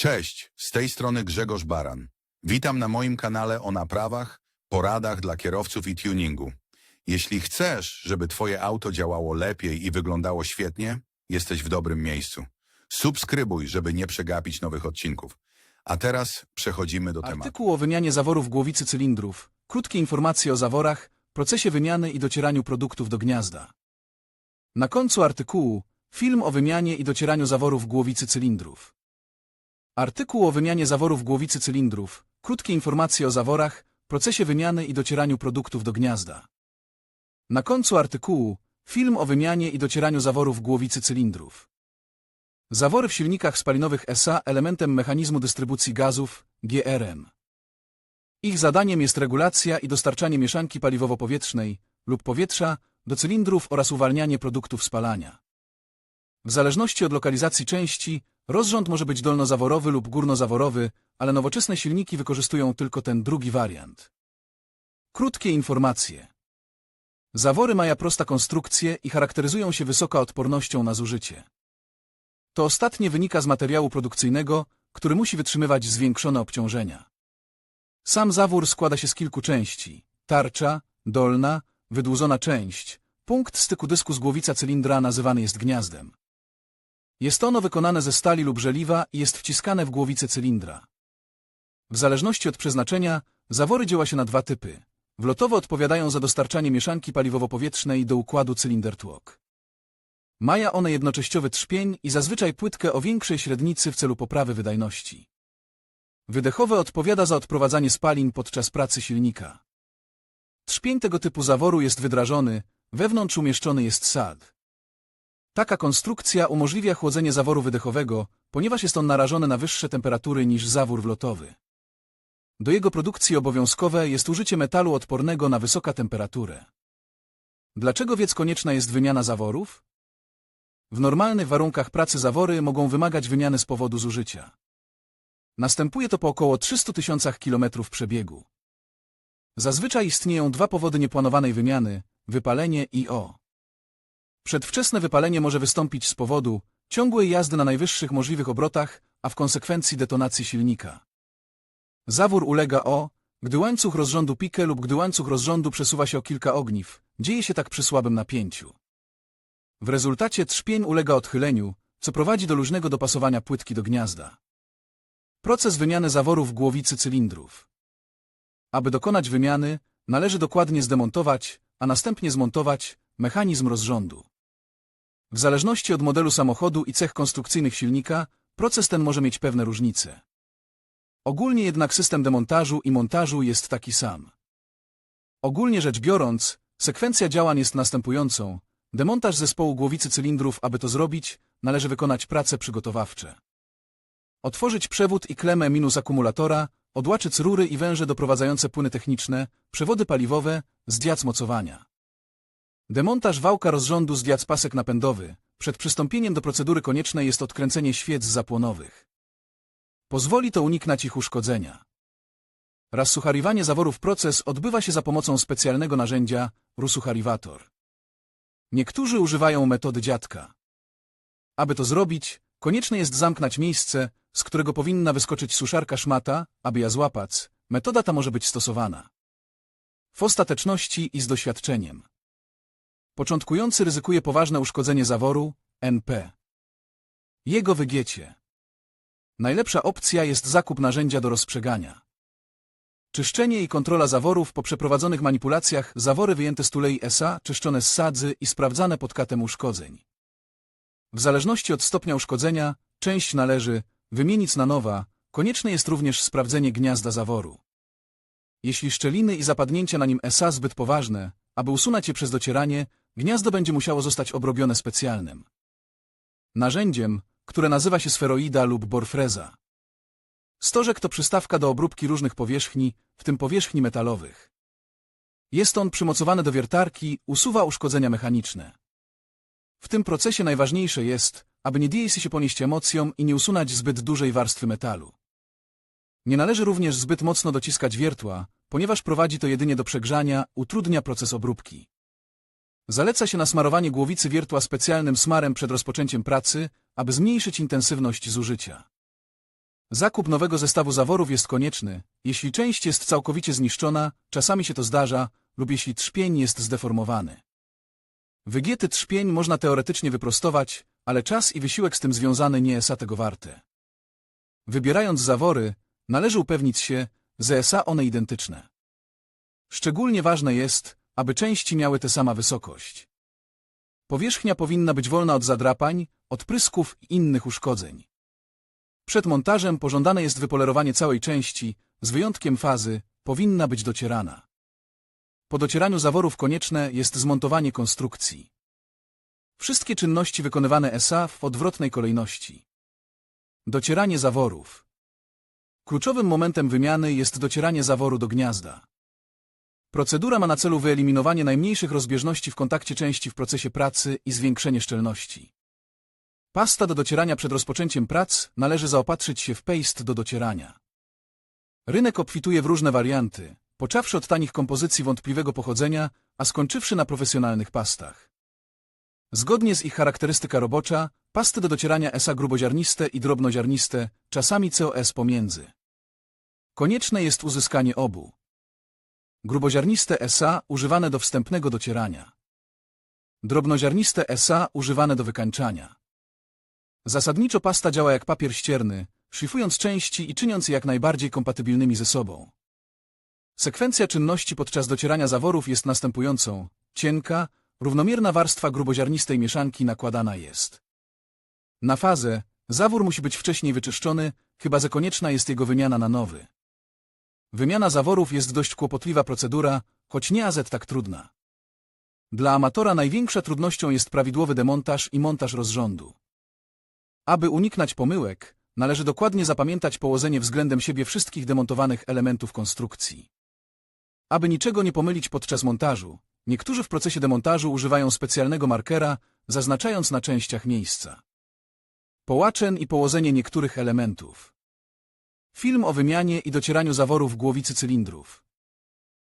Cześć, z tej strony Grzegorz Baran. Witam na moim kanale o naprawach, poradach dla kierowców i tuningu. Jeśli chcesz, żeby Twoje auto działało lepiej i wyglądało świetnie, jesteś w dobrym miejscu. Subskrybuj, żeby nie przegapić nowych odcinków. A teraz przechodzimy do tematu. Artykuł o wymianie zaworów głowicy cylindrów. Krótkie informacje o zaworach, procesie wymiany i docieraniu produktów do gniazda. Na końcu artykułu film o wymianie i docieraniu zaworów głowicy cylindrów. Artykuł o wymianie zaworów głowicy cylindrów. Krótkie informacje o zaworach, procesie wymiany i docieraniu produktów do gniazda. Na końcu artykułu film o wymianie i docieraniu zaworów głowicy cylindrów. Zawory w silnikach spalinowych SA elementem mechanizmu dystrybucji gazów GRM. Ich zadaniem jest regulacja i dostarczanie mieszanki paliwowo-powietrznej lub powietrza do cylindrów oraz uwalnianie produktów spalania. W zależności od lokalizacji części, rozrząd może być dolnozaworowy lub górnozaworowy, ale nowoczesne silniki wykorzystują tylko ten drugi wariant. Krótkie informacje. Zawory mają prosta konstrukcję i charakteryzują się wysoka odpornością na zużycie. To ostatnie wynika z materiału produkcyjnego, który musi wytrzymywać zwiększone obciążenia. Sam zawór składa się z kilku części. Tarcza, dolna, wydłużona część, punkt styku dysku z głowica cylindra nazywany jest gniazdem. Jest ono wykonane ze stali lub żeliwa i jest wciskane w głowicę cylindra. W zależności od przeznaczenia, zawory działa się na dwa typy. Wlotowe odpowiadają za dostarczanie mieszanki paliwowo-powietrznej do układu cylinder-tłok. Maja one jednoczęściowy trzpień i zazwyczaj płytkę o większej średnicy w celu poprawy wydajności. Wydechowe odpowiada za odprowadzanie spalin podczas pracy silnika. Trzpień tego typu zaworu jest wydrażony, wewnątrz umieszczony jest sad. Taka konstrukcja umożliwia chłodzenie zaworu wydechowego, ponieważ jest on narażony na wyższe temperatury niż zawór wlotowy. Do jego produkcji obowiązkowe jest użycie metalu odpornego na wysoką temperaturę. Dlaczego więc konieczna jest wymiana zaworów? W normalnych warunkach pracy zawory mogą wymagać wymiany z powodu zużycia. Następuje to po około 300 tysiącach kilometrów przebiegu. Zazwyczaj istnieją dwa powody nieplanowanej wymiany, wypalenie i o. Przedwczesne wypalenie może wystąpić z powodu ciągłej jazdy na najwyższych możliwych obrotach, a w konsekwencji detonacji silnika. Zawór ulega o, gdy łańcuch rozrządu pikę lub gdy łańcuch rozrządu przesuwa się o kilka ogniw, dzieje się tak przy słabym napięciu. W rezultacie trzpień ulega odchyleniu, co prowadzi do luźnego dopasowania płytki do gniazda. Proces wymiany zaworów głowicy cylindrów. Aby dokonać wymiany, należy dokładnie zdemontować, a następnie zmontować mechanizm rozrządu. W zależności od modelu samochodu i cech konstrukcyjnych silnika, proces ten może mieć pewne różnice. Ogólnie jednak system demontażu i montażu jest taki sam. Ogólnie rzecz biorąc, sekwencja działań jest następującą. Demontaż zespołu głowicy cylindrów, aby to zrobić, należy wykonać prace przygotowawcze. Otworzyć przewód i klemę minus akumulatora, odłaczyć rury i węże doprowadzające płyny techniczne, przewody paliwowe, zdjać mocowania. Demontaż wałka rozrządu zdjać pasek napędowy. Przed przystąpieniem do procedury konieczne jest odkręcenie świec zapłonowych. Pozwoli to uniknąć ich uszkodzenia. Rozsuchariwanie zaworów proces odbywa się za pomocą specjalnego narzędzia rusuchariwator. Niektórzy używają metody dziadka. Aby to zrobić, konieczne jest zamknąć miejsce, z którego powinna wyskoczyć suszarka szmata, aby ja złapać. Metoda ta może być stosowana. W ostateczności i z doświadczeniem. Początkujący ryzykuje poważne uszkodzenie zaworu, NP. Jego wygiecie. Najlepsza opcja jest zakup narzędzia do rozprzegania. Czyszczenie i kontrola zaworów po przeprowadzonych manipulacjach zawory wyjęte z tulei SA, czyszczone z sadzy i sprawdzane pod katem uszkodzeń. W zależności od stopnia uszkodzenia, część należy wymienić na nowa, konieczne jest również sprawdzenie gniazda zaworu. Jeśli szczeliny i zapadnięcia na nim SA zbyt poważne, aby usunąć je przez docieranie, gniazdo będzie musiało zostać obrobione specjalnym narzędziem, które nazywa się sferoida lub borfreza. Stożek to przystawka do obróbki różnych powierzchni, w tym powierzchni metalowych. Jest on przymocowany do wiertarki, usuwa uszkodzenia mechaniczne. W tym procesie najważniejsze jest, aby nie dzieje się ponieść emocjom i nie usunąć zbyt dużej warstwy metalu. Nie należy również zbyt mocno dociskać wiertła, ponieważ prowadzi to jedynie do przegrzania, utrudnia proces obróbki. Zaleca się nasmarowanie głowicy wiertła specjalnym smarem przed rozpoczęciem pracy, aby zmniejszyć intensywność zużycia. Zakup nowego zestawu zaworów jest konieczny, jeśli część jest całkowicie zniszczona, czasami się to zdarza, lub jeśli trzpień jest zdeformowany. Wygięty trzpień można teoretycznie wyprostować, ale czas i wysiłek z tym związany nie są tego warte. Wybierając zawory, należy upewnić się, że są one identyczne. Szczególnie ważne jest, aby części miały tę samą wysokość. Powierzchnia powinna być wolna od zadrapań, odprysków i innych uszkodzeń. Przed montażem pożądane jest wypolerowanie całej części, z wyjątkiem fazy, powinna być docierana. Po docieraniu zaworów konieczne jest zmontowanie konstrukcji. Wszystkie czynności wykonywane SA w odwrotnej kolejności. Docieranie zaworów. Kluczowym momentem wymiany jest docieranie zaworu do gniazda. Procedura ma na celu wyeliminowanie najmniejszych rozbieżności w kontakcie części w procesie pracy i zwiększenie szczelności. Pasta do docierania przed rozpoczęciem prac należy zaopatrzyć się w paste do docierania. Rynek obfituje w różne warianty, począwszy od tanich kompozycji wątpliwego pochodzenia, a skończywszy na profesjonalnych pastach. Zgodnie z ich charakterystyka robocza, pasty do docierania SA gruboziarniste i drobnoziarniste, czasami COS pomiędzy. Konieczne jest uzyskanie obu. Gruboziarniste SA używane do wstępnego docierania. Drobnoziarniste SA używane do wykańczania. Zasadniczo pasta działa jak papier ścierny, szlifując części i czyniąc je jak najbardziej kompatybilnymi ze sobą. Sekwencja czynności podczas docierania zaworów jest następującą. Cienka, równomierna warstwa gruboziarnistej mieszanki nakładana jest. Na fazę zawór musi być wcześniej wyczyszczony, chyba że konieczna jest jego wymiana na nowy. Wymiana zaworów jest dość kłopotliwa procedura, choć nie azet tak trudna. Dla amatora największa trudnością jest prawidłowy demontaż i montaż rozrządu. Aby uniknąć pomyłek, należy dokładnie zapamiętać położenie względem siebie wszystkich demontowanych elementów konstrukcji. Aby niczego nie pomylić podczas montażu, niektórzy w procesie demontażu używają specjalnego markera, zaznaczając na częściach miejsca. Połaczeń i położenie niektórych elementów. Film o wymianie i docieraniu zaworów głowicy cylindrów.